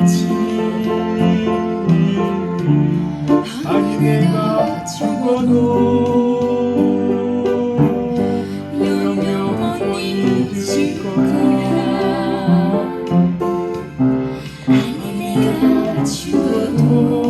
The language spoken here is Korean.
알지. 아니 내가 죽어도 영영원히 잊을 거야. 아니 내가 죽어도